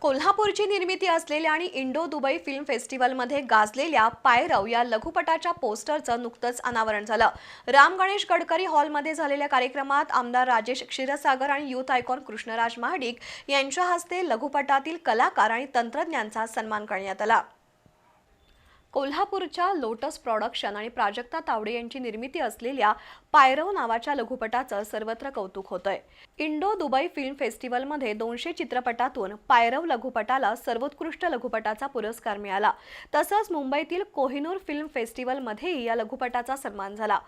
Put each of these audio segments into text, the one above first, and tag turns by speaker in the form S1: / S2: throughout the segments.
S1: कोल्हापूरची निर्मिती असलेल्या आणि इंडो दुबई फिल्म फेस्टिवलमध्ये गाजलेल्या पायरव या लघुपटाच्या पोस्टरचं नुकतंच अनावरण झालं. राम गणेश गडकरी हॉलमध्ये झालेल्या कार्यक्रमात आमदार राजेश क्षीरसागर आणि युथ आयकॉन कृष्णराज महाडिक यांच्या हस्ते लघुपटातील कलाकार आणि तंत्रज्ञांचा सन्मान करण्यात आला. कोल्हापूरच्या लोटस प्रॉडक्शन आणि प्राजक्ता तावडे यांची निर्मिती असलेल्या पायरव नावाच्या लघुपटाचं सर्वत्र कौतुक होतंय. इंडो दुबई फिल्म फेस्टिवलमध्ये दोनशे चित्रपटातून पायरव लघुपटाला सर्वोत्कृष्ट लघुपटाचा पुरस्कार मिळाला. तसंच मुंबईतील कोहिनूर फिल्म फेस्टिवलमध्येही या लघुपटाचा सन्मान झाला.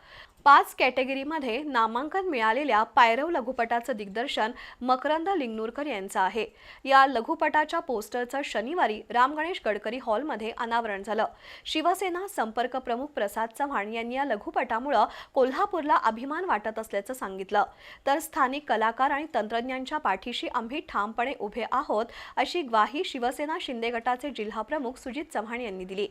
S1: पाच कॅटेगरीमध्ये नामांकन मिळालेल्या पायरव लघुपटाचं दिग्दर्शन मकरंद लिंगनूरकर यांचं आहे. या लघुपटाच्या पोस्टरचं शनिवारी राम गणेश गडकरी हॉलमध्ये अनावरण झालं. शिवसेना संपर्क प्रमुख प्रसाद चव्हाण यांनी या लघुपटामुळं कोल्हापूरला अभिमान वाटत असल्याचं सांगितलं. तर स्थानिक कलाकार आणि तंत्रज्ञांच्या पाठीशी आम्ही ठामपणे उभे आहोत अशी ग्वाही शिवसेना शिंदे गटाचे जिल्हाप्रमुख सुजित चव्हाण यांनी दिली.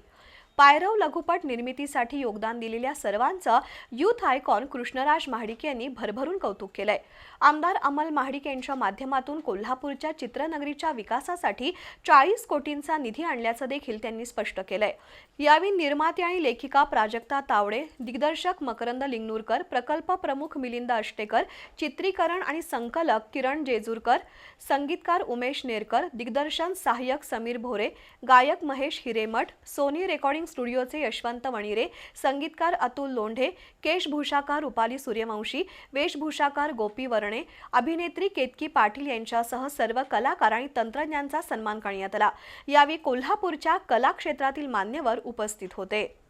S1: पायरव लघुपट निर्मितीसाठी योगदान दिलेल्या सर्वांचं युथ आयकॉन कृष्णराज महाडिक यांनी भरभरून कौतुक केलंय. आमदार अमल महाडिक यांच्या माध्यमातून कोल्हापूरच्या चित्रनगरीच्या विकासासाठी चाळीस कोटींचा निधी आणल्याचं देखील त्यांनी स्पष्ट केलंय. यावेळी निर्माते आणि लेखिका प्राजक्ता तावडे दिग्दर्शक मकरंद लिंगनूरकर प्रकल्प प्रमुख मिलिंद अष्टेकर चित्रीकरण आणि संकलक किरण जेजूरकर संगीतकार उमेश नेरकर दिग्दर्शन सहाय्यक समीर भोरे गायक Mahesh Hiremath Sony recording recording स्टुडिओचे Yashwant Wanire संगीतकार अतुल लोंढे केशभूषाकार रुपाली सूर्यवंशी वेशभूषाकार गोपी वर्णे अभिनेत्री केतकी पाटील यांच्यासह सर्व कलाकार आणि तंत्रज्ञांचा सन्मान करण्यात आला. यावेळी कोल्हापूरच्या कला क्षेत्रातील मान्यवर उपस्थित होते.